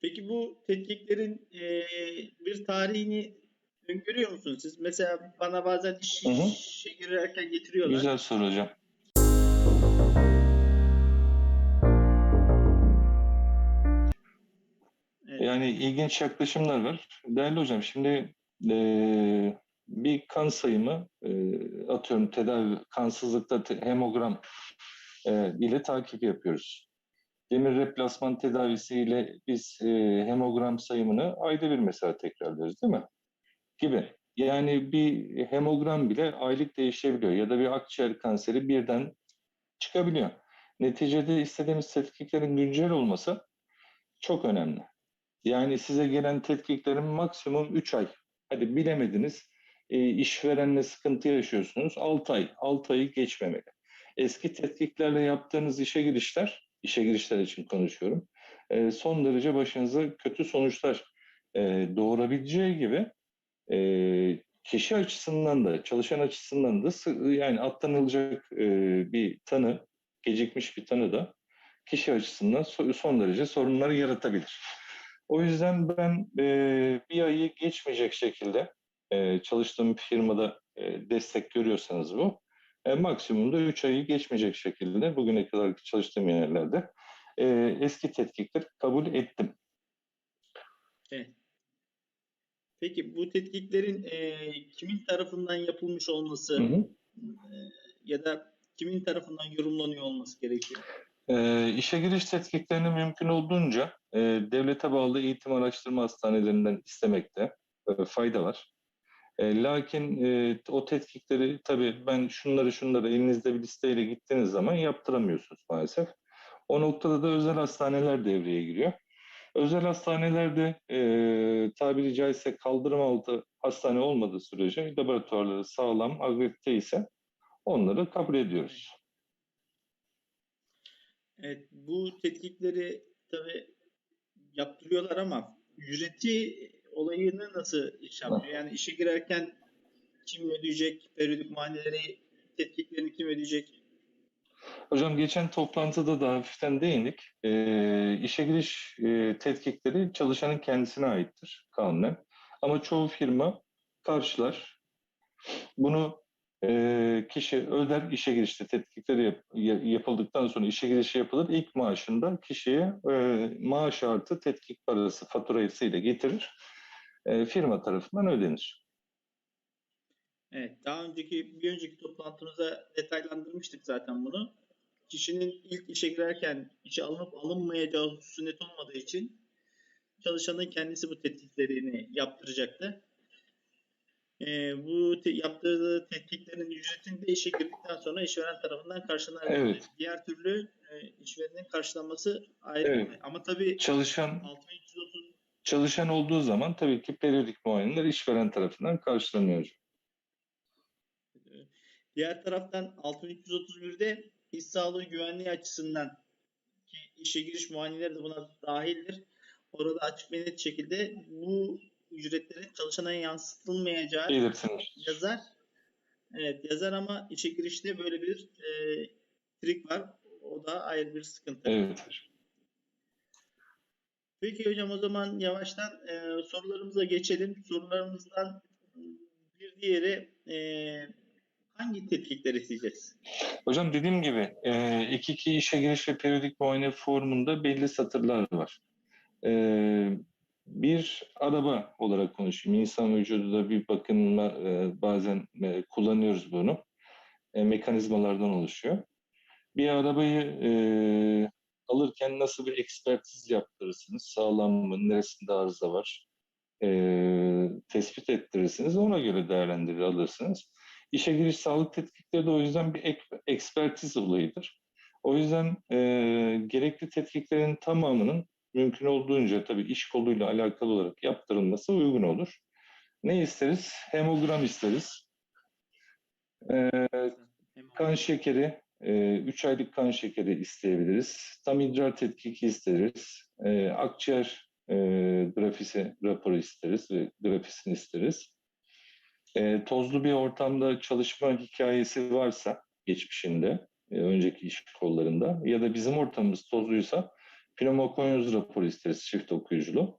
Peki bu tetkiklerin e, bir tarihini öngörüyor musunuz siz? Mesela bana bazen iş, Hı hı. işe girerken getiriyorlar. Güzel soru hocam. Evet. Yani ilginç yaklaşımlar var. Değerli hocam şimdi eee, bir kan sayımı eee, atıyorum tedavi kansızlıkta te- hemogram eee, ile takip yapıyoruz. Demir replasman tedavisiyle biz eee, hemogram sayımını ayda bir mesela tekrarlıyoruz değil mi? Gibi. Yani bir hemogram bile aylık değişebiliyor ya da bir akciğer kanseri birden çıkabiliyor. Neticede istediğimiz tetkiklerin güncel olması çok önemli. Yani size gelen tetkiklerin maksimum 3 ay. Hadi bilemediniz e, işverenle sıkıntı yaşıyorsunuz 6 ay. 6 ayı geçmemeli. Eski tetkiklerle yaptığınız işe girişler, işe girişler için konuşuyorum. e, son derece başınıza kötü sonuçlar e, doğurabileceği gibi e, kişi açısından da çalışan açısından da yani atlanılacak e, bir tanı, gecikmiş bir tanı da kişi açısından so- son derece sorunları yaratabilir. O yüzden ben e, bir ayı geçmeyecek şekilde e, çalıştığım firmada e, destek görüyorsanız bu, e, maksimumda 3 ayı geçmeyecek şekilde bugüne kadar çalıştığım yerlerde e, eski tetkikler kabul ettim. Evet. Peki bu tetkiklerin e, kimin tarafından yapılmış olması Hı hı. e, ya da kimin tarafından yorumlanıyor olması gerekiyor? E, işe giriş tetkiklerini mümkün olduğunca e, devlete bağlı eğitim araştırma hastanelerinden istemekte e, fayda var. E, lakin e, o tetkikleri tabii ben şunları şunları elinizde bir listeyle gittiğiniz zaman yaptıramıyorsunuz maalesef. O noktada da özel hastaneler devreye giriyor. Özel hastanelerde e, tabiri caizse kaldırım altı hastane olmadığı sürece laboratuvarları sağlam, akredite ise onları kabul ediyoruz. Evet, bu tetkikleri tabii yaptırıyorlar ama ücreti olayını nasıl iş yapıyor? Yani işe girerken kim ödeyecek? Periyodik muayeneleri, tetkiklerini kim ödeyecek? Hocam geçen toplantıda da hafiften değindik. E, işe giriş e, tetkikleri çalışanın kendisine aittir kanunen. Ama çoğu firma karşılar. Bunu e, kişi öder işe girişte tetkikleri yap- ya- yapıldıktan sonra işe girişi yapılır. İlk maaşında kişiye e, maaş artı tetkik parası faturasıyla getirir. E, firma tarafından ödenir. Evet, daha önceki bir önceki toplantımızda detaylandırmıştık zaten bunu. Kişinin ilk işe girerken işe alınıp alınmayacağı hususu net olmadığı için çalışanın kendisi bu tetkiklerini yaptıracaktı. Ee, bu te- yaptırdığı tetkiklerin ücretini de işe girdikten sonra işveren tarafından karşılanır. Evet. Diğer türlü e, işverenin karşılanması ayrı. Evet. Ama tabii Çalışan 6330 çalışan olduğu zaman tabii ki periyodik muayeneler işveren tarafından karşılanıyor. hocam. Diğer taraftan 6331'de iş sağlığı güvenliği açısından ki işe giriş muayeneleri de buna dahildir. Orada açık ve net şekilde bu ücretlerin çalışana yansıtılmayacağı Belirtilmiş. yazar. Evet yazar ama işe girişte böyle bir e, trik var. O da ayrı bir sıkıntı. Evet hocam. Peki hocam o zaman yavaştan e, sorularımıza geçelim. Sorularımızdan bir diğeri e, hangi tetkikleri isteyeceğiz? Hocam dediğim gibi e, iki iki işe giriş ve periyodik muayene formunda belli satırlar var. E, bir araba olarak konuşayım. İnsan vücudu da bir bakın e, bazen e, kullanıyoruz bunu. E, mekanizmalardan oluşuyor. Bir arabayı e, alırken nasıl bir ekspertiz yaptırırsınız? Sağlam mı? Neresinde arıza var? E, tespit ettirirsiniz. Ona göre değerlendirir alırsınız. İşe giriş sağlık tetkikleri de o yüzden bir ek, ekspertiz olayıdır. O yüzden e, gerekli tetkiklerin tamamının mümkün olduğunca tabii iş koluyla alakalı olarak yaptırılması uygun olur. Ne isteriz? Hemogram isteriz. E, kan şekeri, 3 aylık kan şekeri isteyebiliriz. Tam idrar tetkiki isteriz. E, akciğer e, grafisi raporu isteriz ve grafisini isteriz. E, tozlu bir ortamda çalışma hikayesi varsa geçmişinde, e, önceki iş kollarında ya da bizim ortamımız tozluysa pneumokonyoz raporu isteriz çift okuyuculu.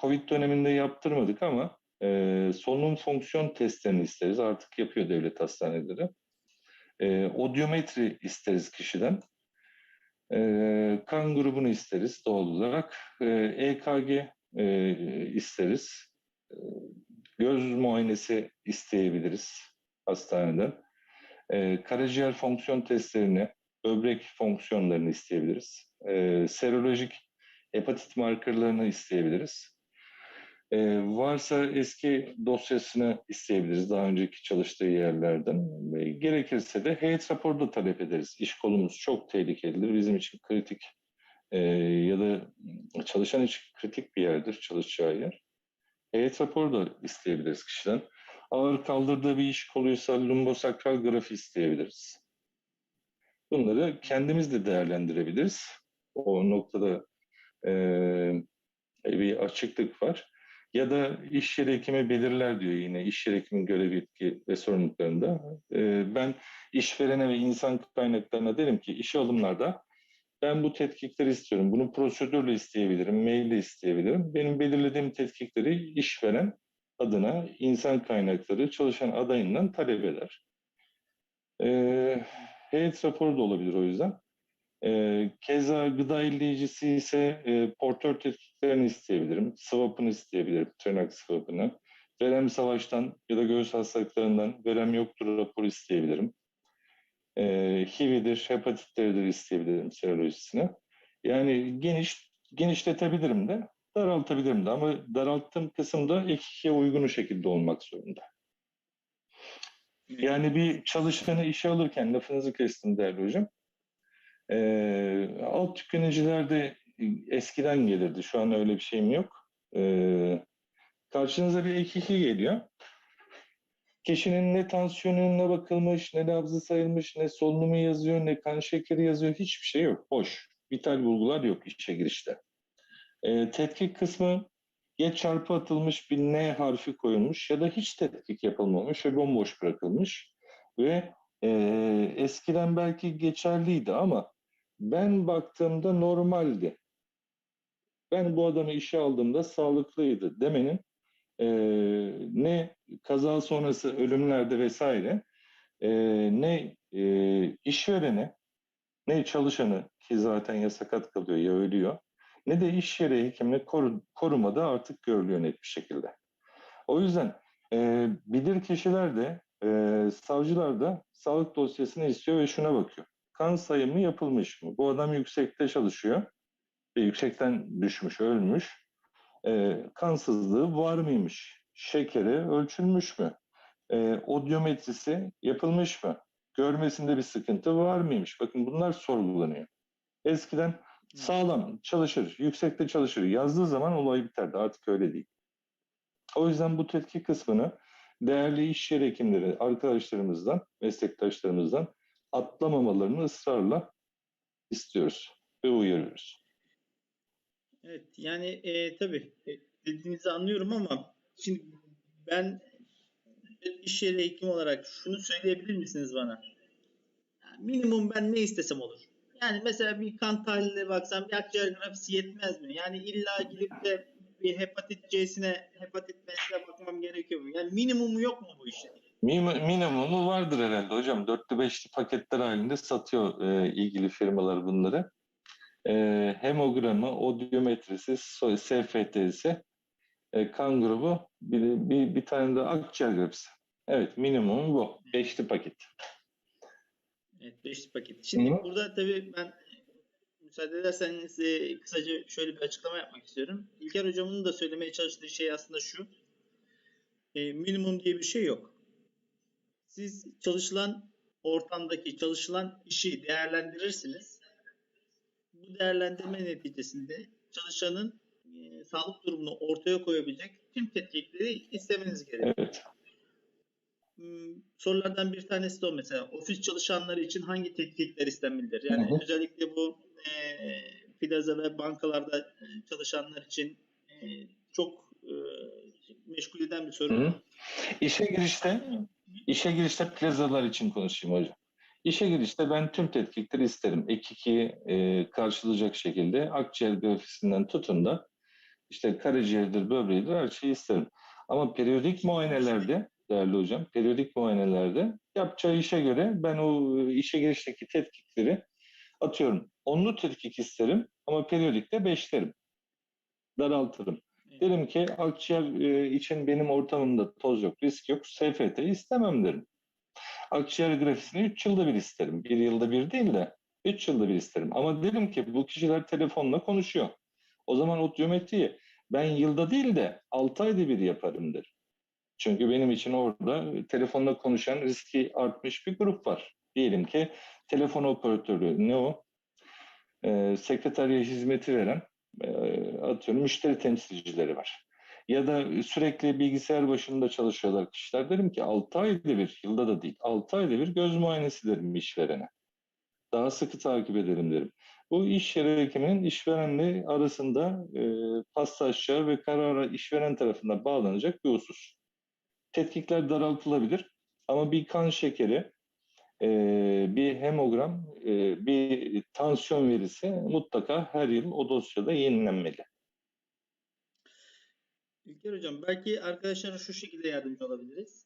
Covid döneminde yaptırmadık ama e, solunum fonksiyon testlerini isteriz. Artık yapıyor devlet hastaneleri. E, odyometri isteriz kişiden. E, kan grubunu isteriz doğal olarak. E, EKG e, isteriz. E, göz muayenesi isteyebiliriz hastaneden. E, karaciğer fonksiyon testlerini, böbrek fonksiyonlarını isteyebiliriz. E, serolojik hepatit markerlarını isteyebiliriz. E, varsa eski dosyasını isteyebiliriz daha önceki çalıştığı yerlerden. Ve gerekirse de heyet raporu da talep ederiz. İş kolumuz çok tehlikelidir. Bizim için kritik e, ya da çalışan için kritik bir yerdir çalışacağı yer. Heyet raporu da isteyebiliriz kişiden. Ağır kaldırdığı bir iş koluysa lumbosakral grafi isteyebiliriz. Bunları kendimiz de değerlendirebiliriz. O noktada e, bir açıklık var. Ya da iş yeri hekimi belirler diyor yine iş yeri hekimin görev yetki ve sorumluluklarında. E, ben işverene ve insan kaynaklarına derim ki işe alımlarda ben bu tetkikleri istiyorum. Bunu prosedürle isteyebilirim, maille isteyebilirim. Benim belirlediğim tetkikleri işveren adına insan kaynakları çalışan adayından talep eder. E, heyet raporu da olabilir o yüzden. E, keza gıda illeyicisi ise e, portör tetkiklerini isteyebilirim. Swap'ını isteyebilirim, tırnak swap'ını. Verem savaştan ya da göğüs hastalıklarından verem yoktur raporu isteyebilirim. E, HIV'dir, hepatitleridir isteyebilirim serolojisine. Yani geniş genişletebilirim de, daraltabilirim de ama daralttığım kısımda ek ikiye uygun şekilde olmak zorunda. Yani bir çalışanı işe alırken lafınızı kestim değerli hocam. Ee, alt tükeniciler de eskiden gelirdi. Şu an öyle bir şeyim yok. Ee, karşınıza bir ek geliyor. Kişinin ne tansiyonuna bakılmış, ne nabzı sayılmış, ne solunumu yazıyor, ne kan şekeri yazıyor. Hiçbir şey yok. Boş. Vital bulgular yok işe girişte. Ee, tetkik kısmı ya çarpı atılmış bir N harfi koyulmuş ya da hiç tetkik yapılmamış ve bomboş bırakılmış. Ve e, eskiden belki geçerliydi ama ben baktığımda normaldi. Ben bu adamı işe aldığımda sağlıklıydı demenin e, ne kaza sonrası ölümlerde vesaire e, ne e, işverene ne çalışanı ki zaten ya kalıyor ya ölüyor ne de iş yeri hekimini koru, korumada artık görülüyor net bir şekilde. O yüzden e, bilir kişiler de e, savcılar da sağlık dosyasını istiyor ve şuna bakıyor. Kan sayımı yapılmış mı? Bu adam yüksekte çalışıyor ve yüksekten düşmüş, ölmüş. E, kansızlığı var mıymış? Şekeri ölçülmüş mü? E, odyometrisi yapılmış mı? Görmesinde bir sıkıntı var mıymış? Bakın bunlar sorgulanıyor. Eskiden sağlam çalışır, yüksekte çalışır yazdığı zaman olay biterdi. Artık öyle değil. O yüzden bu tetkik kısmını değerli iş yeri hekimleri, arkadaşlarımızdan, meslektaşlarımızdan atlamamalarını ısrarla istiyoruz ve uyarıyoruz. Evet yani e, tabii e, dediğinizi anlıyorum ama şimdi ben iş yeri hekim olarak şunu söyleyebilir misiniz bana? Minimum ben ne istesem olur. Yani mesela bir kan tahliline baksam bir akciğer grafisi yetmez mi? Yani illa gidip de bir hepatit C'sine, hepatit B'sine bakmam gerekiyor mu? Yani minimumu yok mu bu işin? Minim- Minimumu vardır herhalde hocam. Dörtlü beşli paketler halinde satıyor e, ilgili firmalar bunları. E, hemogramı, odyometrisi, SFT'si, e, kan grubu, bir, bir, bir tane de akciğer grafisi. Evet minimum bu. Beşli paket. Evet, beşli paket. Şimdi Hı. burada tabii ben müsaade ederseniz e, kısaca şöyle bir açıklama yapmak istiyorum. İlker hocamın da söylemeye çalıştığı şey aslında şu. E, minimum diye bir şey yok. Siz çalışılan ortamdaki çalışılan işi değerlendirirsiniz. Bu değerlendirme neticesinde çalışanın e, sağlık durumunu ortaya koyabilecek tüm tetkikleri istemeniz gerekiyor. Evet. Hmm, sorulardan bir tanesi de o mesela. Ofis çalışanları için hangi tetkikler istenmelidir? Yani Hı hı. özellikle bu e, plaza ve bankalarda e, çalışanlar için e, çok e, meşgul eden bir soru. Hı. İşe girişte, işe girişte plazalar için konuşayım hocam. İşe girişte ben tüm tetkikleri isterim. Ek 2'yi e, karşılayacak şekilde akciğer grafisinden tutun da işte karaciğerdir, böbreğidir her şeyi isterim. Ama periyodik muayenelerde değerli hocam, periyodik muayenelerde yapacağı işe göre ben o e, işe girişteki tetkikleri atıyorum. Onlu tetkik isterim ama periyodikte beşlerim. Daraltırım. Derim ki akciğer e, için benim ortamımda toz yok, risk yok, SFT istemem derim. Akciğer grafisini 3 yılda bir isterim. 1 yılda bir değil de 3 yılda bir isterim. Ama dedim ki bu kişiler telefonla konuşuyor. O zaman otometriyi ben yılda değil de 6 ayda bir yaparım der. Çünkü benim için orada telefonla konuşan riski artmış bir grup var. Diyelim ki telefon operatörü ne o? Ee, sekreterya hizmeti veren atıyorum müşteri temsilcileri var. Ya da sürekli bilgisayar başında çalışıyorlar kişiler. Derim ki 6 ayda bir, yılda da değil, 6 ayda bir göz muayenesi derim işverene. Daha sıkı takip ederim derim. Bu iş yeri hekiminin işverenle arasında e, paslaşacağı ve karara işveren tarafından bağlanacak bir husus. Tetkikler daraltılabilir ama bir kan şekeri, e, bir hemogram, e, bir tansiyon verisi mutlaka her yıl o dosyada yenilenmeli. İlker Hocam belki arkadaşlara şu şekilde yardımcı olabiliriz.